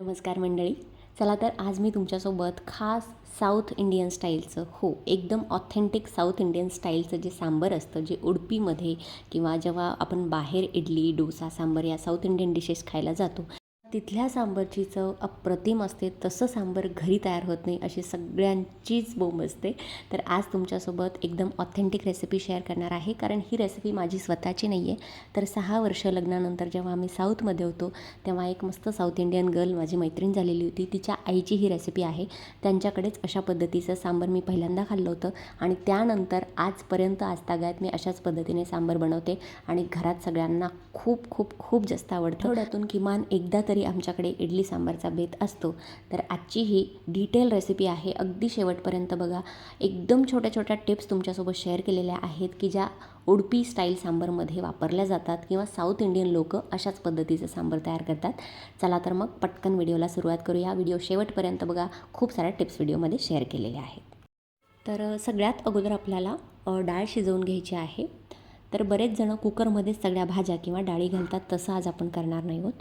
नमस्कार मंडळी. चला तर आज मी तुमच्यासोबत खास साऊथ इंडियन स्टाईलचं हो एकदम ऑथेंटिक साऊथ इंडियन स्टाईलचं जे सांबर असतं जे उडपीमध्ये किंवा जेव्हा आपण बाहेर इडली डोसा सांबर या साऊथ इंडियन डिशेस खायला जातो तिथल्या सांबरची चव अप्रतिम असते. तसं सांबर घरी तयार होत नाही अशी सगळ्यांचीच बोंब असते. तर आज तुमच्यासोबत एकदम ऑथेंटिक रेसिपी शेअर करणार आहे. कारण ही रेसिपी माझी स्वतःची नाही आहे तर सहा वर्ष लग्नानंतर जेव्हा आम्ही साऊथमध्ये होतो तेव्हा एक मस्त साऊथ इंडियन गर्ल माझी मैत्रीण झालेली होती. तिच्या आईची ही रेसिपी आहे. त्यांच्याकडेच अशा पद्धतीचं सांबर मी पहिल्यांदा खाल्लं होतं. आणि त्यानंतर आजपर्यंत आजतागायत मी अशाच पद्धतीने सांबर बनवते. आणि घरात सगळ्यांना खूप खूप खूप जास्त आवडतं. आठवड्यातून किमान एकदा तरी आमच्याकडे इडली सांबारचा बेत असतो. तर आजची ही डिटेल रेसिपी आहे. अगदी शेवटपर्यंत बघा. एकदम छोट्या छोट्या टिप्स तुमच्यासोबत शेअर केलेल्या आहेत की ज्या उडपी स्टाईल सांबरमध्ये वापरल्या जातात किंवा साऊथ इंडियन लोक अशाच पद्धतीचं सांबर तयार करतात. चला तर मग पटकन व्हिडिओला सुरुवात करूया. व्हिडिओ शेवटपर्यंत बघा. खूप साऱ्या टिप्स व्हिडिओमध्ये शेअर केलेल्या आहेत. तर सगळ्यात अगोदर आपल्याला डाळ शिजवून घ्यायची आहे. तर बरेच जणं कुकरमध्ये सगळ्या भाज्या किंवा डाळी घालतात तसं आज आपण करणार नाही आहोत.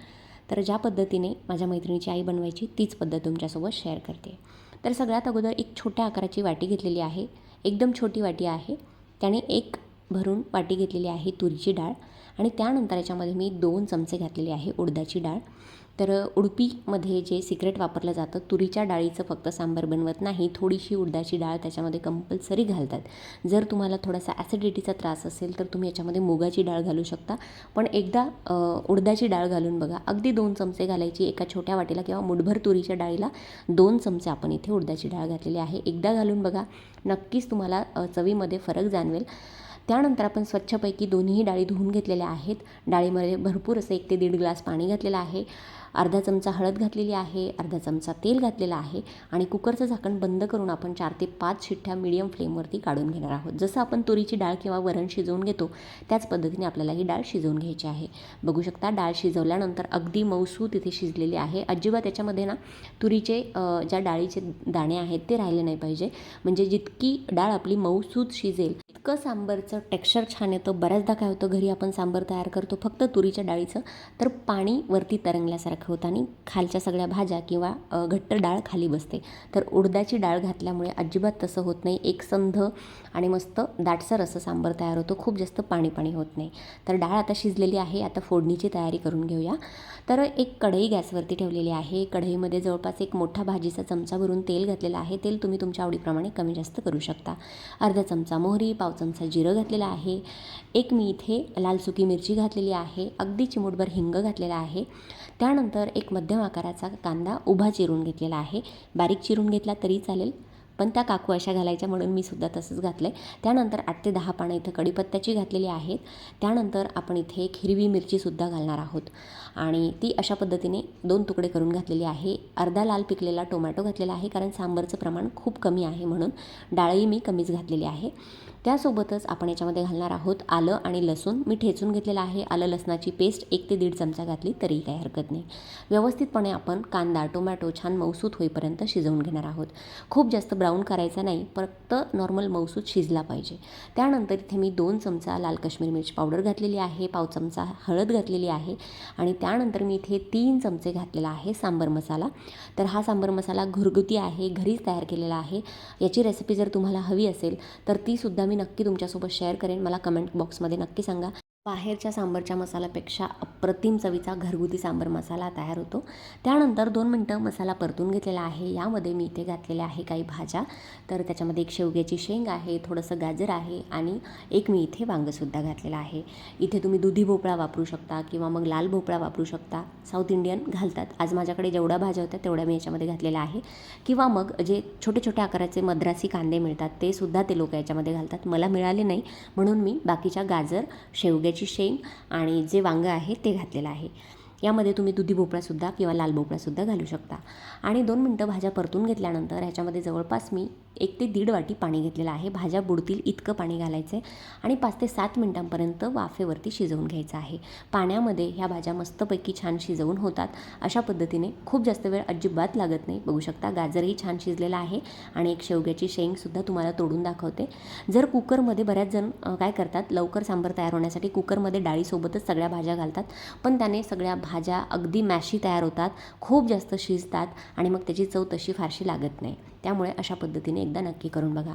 तर ज्या पद्धतीने माझ्या मैत्रिणीची आई बनवायची तीच पद्धत तुमच्यासोबत शेअर करते. तर सगळ्यात अगोदर एक छोट्या आकाराची वाटी घेतलेली आहे. एकदम छोटी वाटी आहे. त्याने एक भरून वाटी घेतलेली आहे तुरीची डाळ. आणि त्यानंतर याच्यामध्ये मी दोन चमचे घातलेले आहे उडदाची डाळ. तर उडपीमध्ये जे सिक्रेट वापरलं जातं तुरीच्या डाळीचं फक्त सांबार बनवत नाही थोडीशी उडदाची डाळ त्याच्यामध्ये कंपल्सरी घालतात. जर तुम्हाला थोडासा ॲसिडिटीचा त्रास असेल तर तुम्ही याच्यामध्ये मुगाची डाळ घालू शकता. पण एकदा उडदाची डाळ घालून बघा अगदी दोन चमचे घालायची एका छोट्या वाटीला किंवा मुठभर तुरीच्या डाळीला दोन चमचे आपण इथे उडदाची डाळ घातलेली आहे. एकदा घालून बघा नक्कीच तुम्हाला चवीमध्ये फरक जाणवेल. त्यानंतर आपण स्वच्छपैकी दोन्हीही डाळी धुवून घेतलेल्या आहेत. डाळीमध्ये भरपूर असं एक ते दीड ग्लास पाणी घातलेलं आहे. अर्धा चमचा हळद घातलेली आहे अर्धा चमचा तेल घातलेलं आहे आणि कुकरचं झाकण बंद करून आपण चार ते पाच शिठ्ठ्या मिडियम फ्लेमवरती काढून घेणार आहोत. जसं आपण तुरीची डाळ किंवा वरण शिजवून घेतो त्याच पद्धतीने आपल्याला ही डाळ शिजवून घ्यायची आहे. बघू शकता डाळ शिजवल्यानंतर अगदी मऊसू तिथे शिजलेली आहे. अजिबात त्याच्यामध्ये ना तुरीचे ज्या डाळीचे दाणे आहेत ते राहिले नाही पाहिजे. म्हणजे जितकी डाळ आपली मऊसूत शिजेल इतकं सांबरचं टेक्स्चर छान येतं. बऱ्याचदा काय होतं घरी आपण सांबर तयार करतो फक्त तुरीच्या डाळीचं तर पाणी वरती तरंगल्यासारखं होतं आणि खालच्या सगळ्या भाज्या किंवा घट्ट डाळ खाली बसते. तर उडदाची डाळ घातल्यामुळे अजिबात तसं होत नाही. एक संध आणि मस्त दाटसर असं सांबर तयार होतो. खूप जास्त पाणी पाणी होत नाही. तर डाळ आता शिजलेली आहे. आता फोडणीची तयारी करून घेऊया. तर एक कढई गॅसवरती ठेवलेली आहे. कढईमध्ये जवळपास एक मोठा भाजीचा चमचा भरून तेल घातलेलं आहे. तेल तुम्ही तुमच्या आवडीप्रमाणे कमी जास्त करू शकता. अर्धा चमचा मोहरी पाव चमचा जिरं घातलेलं आहे. एक मी इथे लाल सुकी मिरची घातलेली आहे. अगदी चिमूटभर हिंग घातलेला आहे. त्यानंतर एक मध्यम आकाराचा कांदा उभा चिरून घेतलेला आहे. बारीक चिरून घेतला तरी चालेल पण त्या काकू अशा घालायच्या म्हणून मी सुद्धा तसंच घातलं आहे त्यानंतर आठ ते दहा पानं इथं कढीपत्त्याची घातलेली आहेत. त्यानंतर आपण इथे एक हिरवी मिरचीसुद्धा घालणार आहोत. आणि ती अशा पद्धतीने दोन तुकडे करून घातलेली आहे. अर्धा लाल पिकलेला टोमॅटो घातलेला आहे कारण सांबरचं प्रमाण खूप कमी आहे म्हणून डाळही मी कमीच घातलेली आहे. त्यासोबतच आपण याच्यामध्ये घालणार आहोत आलं आणि लसूण. मी ठेचून घेतलेलं आहे. आलं लसणाची पेस्ट एक ते दीड चमचा घातली तरी काही हरकत नाही. व्यवस्थितपणे आपण कांदा टोमॅटो छान मऊसूत होईपर्यंत शिजवून घेणार आहोत. खूप जास्त ब्राऊन करायचा नाही फक्त नॉर्मल मऊसूत शिजला पाहिजे. त्यानंतर इथे मी दोन चमचा लाल काश्मीर मिरची पावडर घातलेली आहे पाव चमचा हळद घातलेली आहे आणि त्यानंतर मी इथे तीन चमचे घातलेला आहे सांबर मसाला. तर हा सांबर मसाला घरगुती आहे घरीच तयार केलेला आहे. याची रेसिपी जर तुम्हाला हवी असेल तर तीसुद्धा मी नक्की तुमच्यासोबत शेअर करेन. मला कमेंट बॉक्समध्ये नक्की सांगा. बाहेरच्या सांबरच्या मसाल्यापेक्षा अप्रतिम चवीचा घरगुती सांबर मसाला तयार होतो. त्यानंतर दोन मिनटं मसाला परतून घेतलेला आहे. यामध्ये मी इथे घातलेल्या आहे काही भाज्या. तर त्याच्यामध्ये एक शेवग्याची शेंग आहे थोडंसं गाजर आहे आणि एक मी इथे वांगंसुद्धा घातलेलं आहे. इथे तुम्ही दुधी भोपळा वापरू शकता किंवा मग लाल भोपळा वापरू शकता. साऊथ इंडियन घालतात. आज माझ्याकडे जेवढ्या भाज्या होत्या तेवढ्या मी याच्यामध्ये घातलेल्या आहे. किंवा मग जे छोटे छोटे आकाराचे मद्रासी कांदे मिळतात ते सुद्धा ते लोक याच्यामध्ये घालतात. मला मिळाले नाही. म्हणून मी बाकीच्या गाजर शेवग्या शेंग आणि जे वांगं आहे ते घातलेलं आहे. यामध्ये तुम्ही दुधी भोपळासुद्धा किंवा लाल भोपळासुद्धा घालू शकता. आणि दोन मिनटं भाज्या परतून घेतल्यानंतर ह्याच्यामध्ये जवळपास मी एक ते दीड वाटी पाणी घेतलेलं आहे. भाज्या बुडतील इतकं पाणी घालायचं आहे आणि पाच ते सात मिनटांपर्यंत वाफेवरती शिजवून घ्यायचं आहे. पाण्यामध्ये ह्या भाज्या मस्तपैकी छान शिजवून होतात. अशा पद्धतीने खूप जास्त वेळ अजिबात लागत नाही. बघू शकता गाजरही छान शिजलेला आहे आणि एक शेवग्याची शेंगसुद्धा तुम्हाला तोडून दाखवते. जर कुकरमध्ये बऱ्याच जण काय करतात लवकर सांबर तयार होण्यासाठी कुकरमध्ये डाळीसोबतच सगळ्या भाज्या घालतात. पण त्याने सगळ्या भा भाज्या अगदी मॅशी तयार होतात खूप जास्त शिजतात आणि मग त्याची चव तशी फारशी लागत नाही. त्यामुळे अशा पद्धतीने एकदा नक्की करून बघा.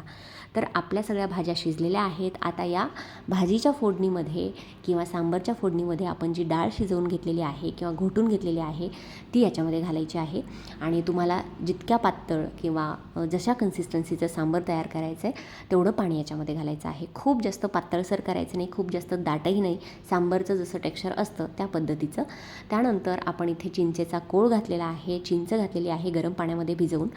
तर आपल्या सगळ्या भाज्या शिजलेल्या आहेत. आता या भाजीच्या फोडणीमध्ये किंवा सांबरच्या फोडणीमध्ये आपण जी डाळ शिजवून घेतलेली आहे किंवा घोटून घेतलेली आहे ती याच्यामध्ये घालायची आहे. आणि तुम्हाला जितक्या पातळ किंवा जशा कन्सिस्टन्सीचं सांबर तयार करायचं आहे तेवढं पाणी याच्यामध्ये घालायचं आहे. खूप जास्त पातळसर करायचं नाही खूप जास्त दाटही नाही. सांबरचं जसं टेक्स्चर असतं त्या पद्धतीचं. त्यानंतर आपण इथे चिंचेचा कोळ घातलेला आहे चिंच घातलेली आहे गरम पाण्यामध्ये भिजवून.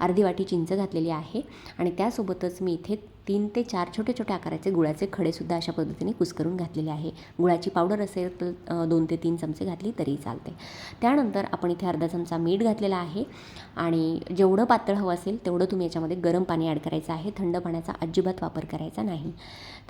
अर्धी वाटी चिंच घातलेली आहे. आणि त्यासोबतच मी इथे तीन ते चार छोटे छोटे आकाराचे गुळाचे खडेसुद्धा अशा पद्धतीने कुस्करून घातलेले आहे. गुळाची पावडर असेल तर दोन ते तीन चमचे घातली तरी चालते. त्यानंतर आपण इथे अर्धा चमचा मीठ घातलेला आहे आणि जेवढं पातळ हवं असेल तेवढं तुम्ही याच्यामध्ये गरम पाणी ॲड करायचं आहे. थंड पाण्याचा अजिबात वापर करायचा नाही.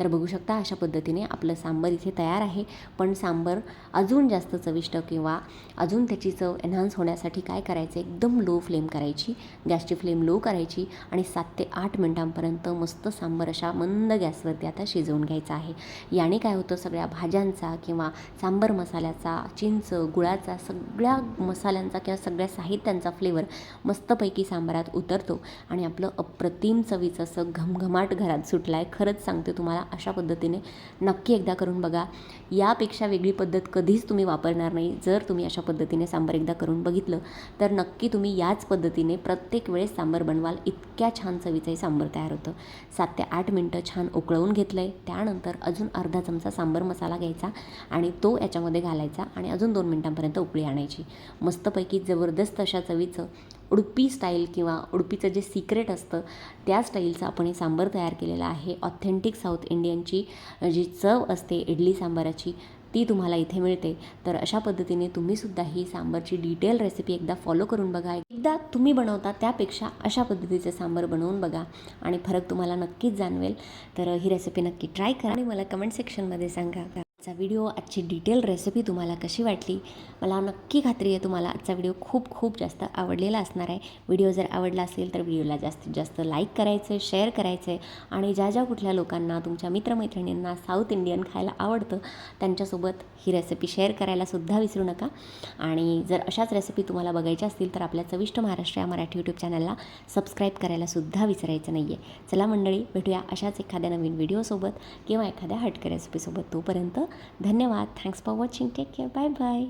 तर बघू शकता अशा पद्धतीने आपलं सांबर इथे तयार आहे. पण सांबर अजून जास्त चविष्ट किंवा अजून त्याची चव एन्हान्स होण्यासाठी काय करायचं? एकदम लो फ्लेम करायची. गॅसची फ्लेम लो करायची आणि सात ते आठ मिनटांपर्यंत मस्त सांबर अशा मंद गॅसवरती आता शिजवून घ्यायचं आहे. याने काय होतं सगळ्या भाज्यांचा किंवा सांबर मसाल्याचा चिंच गुळाचा सगळ्या मसाल्यांचा किंवा सगळ्या साहित्यांचा फ्लेवर मस्तपैकी सांबारात उतरतो आणि आपलं अप्रतिम चवीचं असं घमघमाट घरात सुटला आहे खरंच सांगते तुम्हाला अशा पद्धतीने नक्की एकदा करून बघा. यापेक्षा वेगळी पद्धत कधीच तुम्ही वापरणार नाही. जर तुम्ही अशा पद्धतीने सांबार एकदा करून बघितलं तर नक्की तुम्ही याच पद्धतीने प्रत्येक वेळेस सांबार बनवाल. इतक्या छान चवीचंही सांबार तयार होतं. सात ते आठ मिनटं छान उकळवून घेतलं आहे त्यानंतर अजून अर्धा चमचा सांबर मसाला घ्यायचा आणि तो याच्यामध्ये घालायचा आणि अजून दोन मिनटांपर्यंत उकळी आणायची. मस्तपैकी जबरदस्त अशा चवीचं उडपी स्टाईल किंवा उडपीचं जे सिक्रेट असतं त्या स्टाईलचं आपण हे सांबर तयार केलेलं आहे. ऑथेंटिक साऊथ इंडियनची जी चव असते इडली सांबाराची ती तुम्हाला इथे मिळते. तर अशा पद्धतीने तुम्हीसुद्धा ही सांबरची डिटेल रेसिपी एकदा फॉलो करून बघा. एकदा तुम्ही बनवता त्यापेक्षा अशा पद्धतीचे सांबर बनवून बघा आणि फरक तुम्हाला नक्कीच जाणवेल. तर ही रेसिपी नक्की ट्राय करा आणि मला कमेंट सेक्शनमध्ये सांगा. आजचा व्हिडिओ आजची डिटेल रेसिपी तुम्हाला कशी वाटली? मला नक्की खात्री आहे तुम्हाला आजचा व्हिडिओ खूप खूप जास्त आवडलेला असणार आहे. व्हिडिओ जर आवडला असेल तर व्हिडिओला जास्तीत जास्त लाईक करायचं आहे शेअर करायचं आहे आणि ज्या ज्या कुठल्या लोकांना तुमच्या मित्रमैत्रिणींना साऊथ इंडियन खायला आवडतं त्यांच्यासोबत ही रेसिपी शेअर करायलासुद्धा विसरू नका. आणि जर अशाच रेसिपी तुम्हाला बघायच्या असतील तर आपल्या चविष्ट महाराष्ट्र या मराठी यूट्यूब चॅनलला सबस्क्राईब करायलासुद्धा विसरायचं नाही आहे चला मंडळी भेटूया अशाच एखाद्या नवीन व्हिडिओसोबत किंवा एखाद्या हटके रेसिपीसोबत तोपर्यंत धन्यवाद. Thanks for watching take care bye bye